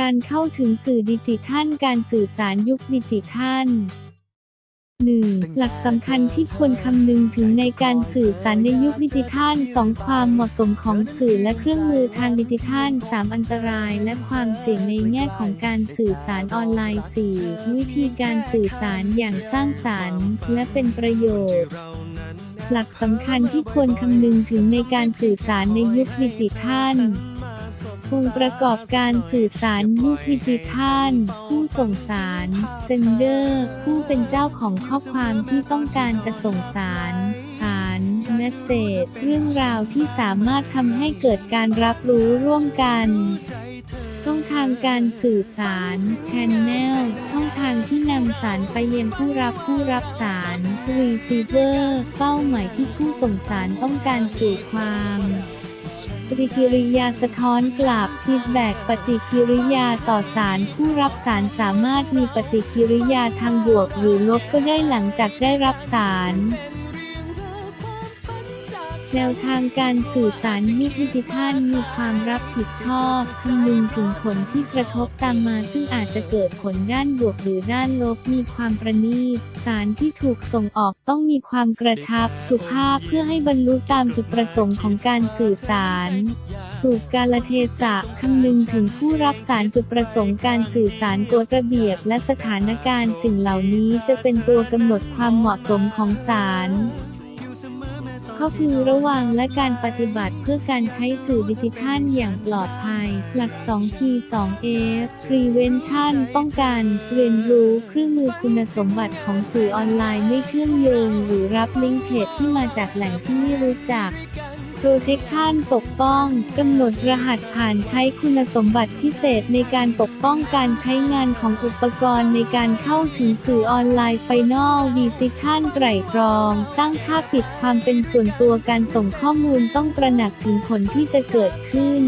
การเข้าถึงสื่อดิจิทัล การสื่อสารยุคดิจิทัล 1. หลักสำคัญที่ควรคำนึงถึงในการสื่อสารในยุคดิจิทัล 2. ความเหมาะสมของสื่อและเครื่องมือทางดิจิทัล 3. อันตรายและความเสี่ยงในแง่ของการสื่อสารออนไลน์ 4. วิธีการสื่อสารอย่างสร้างสรรค์และเป็นประโยชน์หลักสำคัญที่ควรคำนึงถึงในการสื่อสารในยุคดิจิทัล องค์ประกอบการสื่อสารยุคดิจิทัลผู้ส่งสารเซนเดอร์ ผู้เป็นเจ้าของข้อความที่ต้องการจะส่งสารสารเมสเซจเรื่องราวที่สามารถทำให้เกิดการรับรู้ร่วมกันช่องทางการสื่อสาร Channel ช่องทางที่นำสารไปยังผู้รับผู้รับสาร Receiver เป้าหมายที่ผู้ส่งสารต้องการสื่อความ ปฏิกิริยาสะท้อนกลับฟีดแบ็กปฏิกิริยาต่อสารผู้รับสารสามารถมีปฏิกิริยาทางบวกหรือลบก็ได้หลังจากได้รับสาร แนวทางการสื่อสารยุคดิจิทัลมีความรับผิดชอบคำนึงถึงผลที่กระทบตามมาซึ่งอาจจะเกิดผลด้านบวกหรือด้านลบมีความประณีต สารที่ถูกส่งออกต้องมีความกระชับ สุภาพเพื่อให้บรรลุตามจุดประสงค์ของการสื่อสารถูกกาลเทศะคำนึงถึงผู้รับสารจุดประสงค์การสื่อสารกฎระเบียบและสถานการณ์สิ่งเหล่านี้จะเป็นตัวกำหนดความเหมาะสมของสาร ข้อพึงระวังและการปฏิบัติเพื่อการใช้สื่อดิจิทัลอย่างปลอดภัย หลัก 2P 2F Prevention ป้องกัน เรียนรู้เครื่องมือคุณสมบัติของสื่อออนไลน์ไม่เชื่อมโยง หรือรับลิงก์เพจที่มาจากแหล่งที่ไม่รู้จัก Protection ปกป้อง กำหนดรหัสผ่านใช้คุณสมบัติพิเศษในการปกป้องการใช้งานของอุปกรณ์ในการเข้าถึงสื่อออนไลน์ Final Decision ไตร่ตรอง ตั้งค่าปิดความเป็นส่วนตัวการส่งข้อมูลต้องตระหนักถึงผลที่จะเกิดขึ้น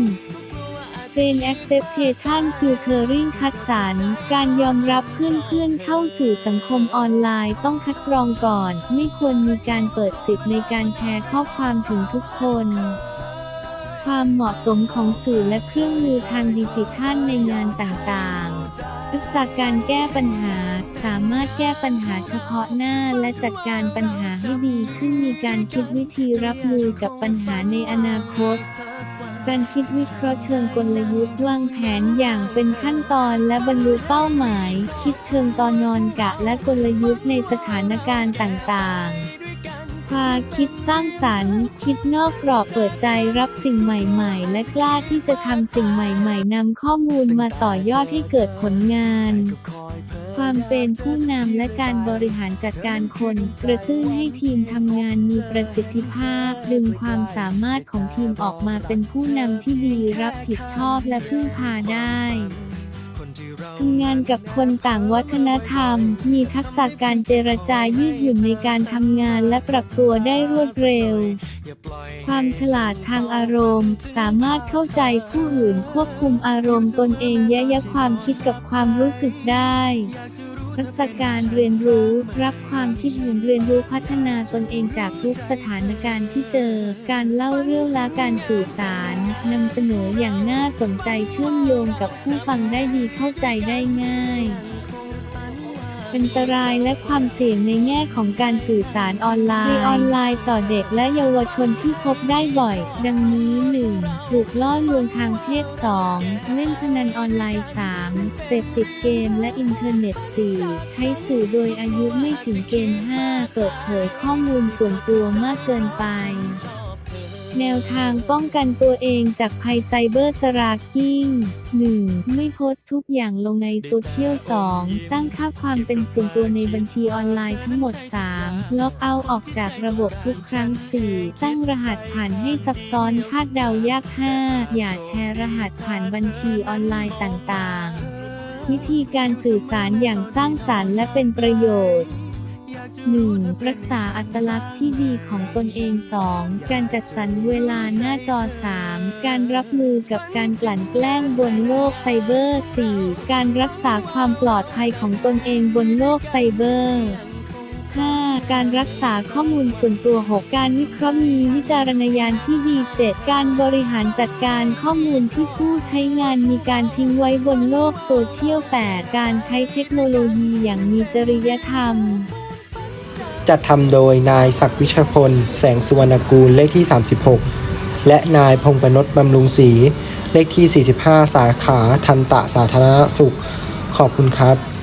Chain Acceptation Filtering คัดสรรการยอมรับเพื่อนๆเข้าสื่อสังคมออนไลน์ต้องคัดกรองก่อน ไม่ควรมีการเปิดสิทธิ์ในการแชร์ข้อความถึงทุกคน ความเหมาะสมของสื่อและเครื่องมือทางดิจิทัลในงานต่างๆ ทักษะการแก้ปัญหาสามารถแก้ปัญหาเฉพาะหน้าและจัดการปัญหาให้ดีขึ้นมีการคิดวิธีรับมือกับปัญหาในอนาคต การคิดวิเคราะห์เชิงกลยุทธ์วางแผนอย่างเป็นขั้นตอนและบรรลุเป้าหมาย คิดเชิงตอนนอนกะและกลยุทธ์ในสถานการณ์ต่างๆความคิดสร้างสรรค์ คิดนอกกรอบเปิดใจรับสิ่งใหม่ๆ และกล้าที่จะทำสิ่งใหม่ๆนำข้อมูลมาต่อยอดให้เกิดผลงาน ความเป็นผู้นำและการบริหารจัดการคนกระตุ้นให้ทีมทำงานมีประสิทธิภาพ ดึงความสามารถของทีมออกมาเป็นผู้นำที่ดีรับผิดชอบและพึ่งพาได้ ทำงานกับคนต่างวัฒนธรรม มีทักษะการเจรจายืดหยุ่นในการทำงานและปรับตัวได้รวดเร็ว ความฉลาดทางอารมณ์ สามารถเข้าใจผู้อื่นควบคุมอารมณ์ตนเองแยะความคิดกับความรู้สึกได้ ทักษะการเรียนรู้ รับความคิดเห็นเรียนรู้พัฒนาตนเองจากทุกสถานการณ์ที่เจอ การเล่าเรื่องและการสื่อสารนำเสนออย่างน่าสนใจเชื่อมโยงกับผู้ฟังได้ดีเข้าใจได้ง่าย อันตรายและความเสี่ยงในแง่ของการสื่อสารออนไลน์ออนไลน์ต่อเด็กและเยาวชนที่พบได้บ่อย ดังนี้ 1. ถูกล่อลวงทางเพศ 2. เล่นพนันออนไลน์ 3. เสพติดเกมและอินเทอร์เน็ต 4. ใช้สื่อโดยอายุไม่ถึงเกณฑ์ 5. เปิดเผยข้อมูลส่วนตัวมากเกินไป แนวทางป้องกันตัวเองจากภัยไซเบอร์สรากิ้ง 1. ไม่โพสต์ทุกอย่างลงในโซเชียล 2. ตั้งค่าความเป็นส่วนตัวในบัญชีออนไลน์ทั้งหมด 3. ล็อกเอาออกจากระบบทุกครั้ง 4. ตั้งรหัสผ่านให้ซับซ้อนคาดเดายาก 5. อย่าแชร์รหัสผ่านบัญชีออนไลน์ต่างๆ วิธีการสื่อสารอย่างสร้างสรรค์และเป็นประโยชน์ 1. รักษาอัตลักษณ์ที่ดีของตนเอง 2. การจัดสรรเวลาหน้าจอ 3. การรับมือกับการกลั่นแกล้งบนโลกไซเบอร์ 4. การรักษาความปลอดภัยของตนเองบนโลกไซเบอร์ 5. การรักษาข้อมูลส่วนตัว 6. การวิเคราะห์มีวิจารณญาณที่ดี 7. การบริหารจัดการข้อมูลที่ผู้ใช้งานมีการทิ้งไว้บนโลกโซเชียล 8. การใช้เทคโนโลยีอย่างมีจริยธรรม จัดทำโดยนายศักดิ์วิชพล แสงสุวรรณกูลเลขที่ 36 และนายพงปนศบำรุงศรีเลขที่ 45 สาขาทันตะสาธารณสุข ขอบคุณครับ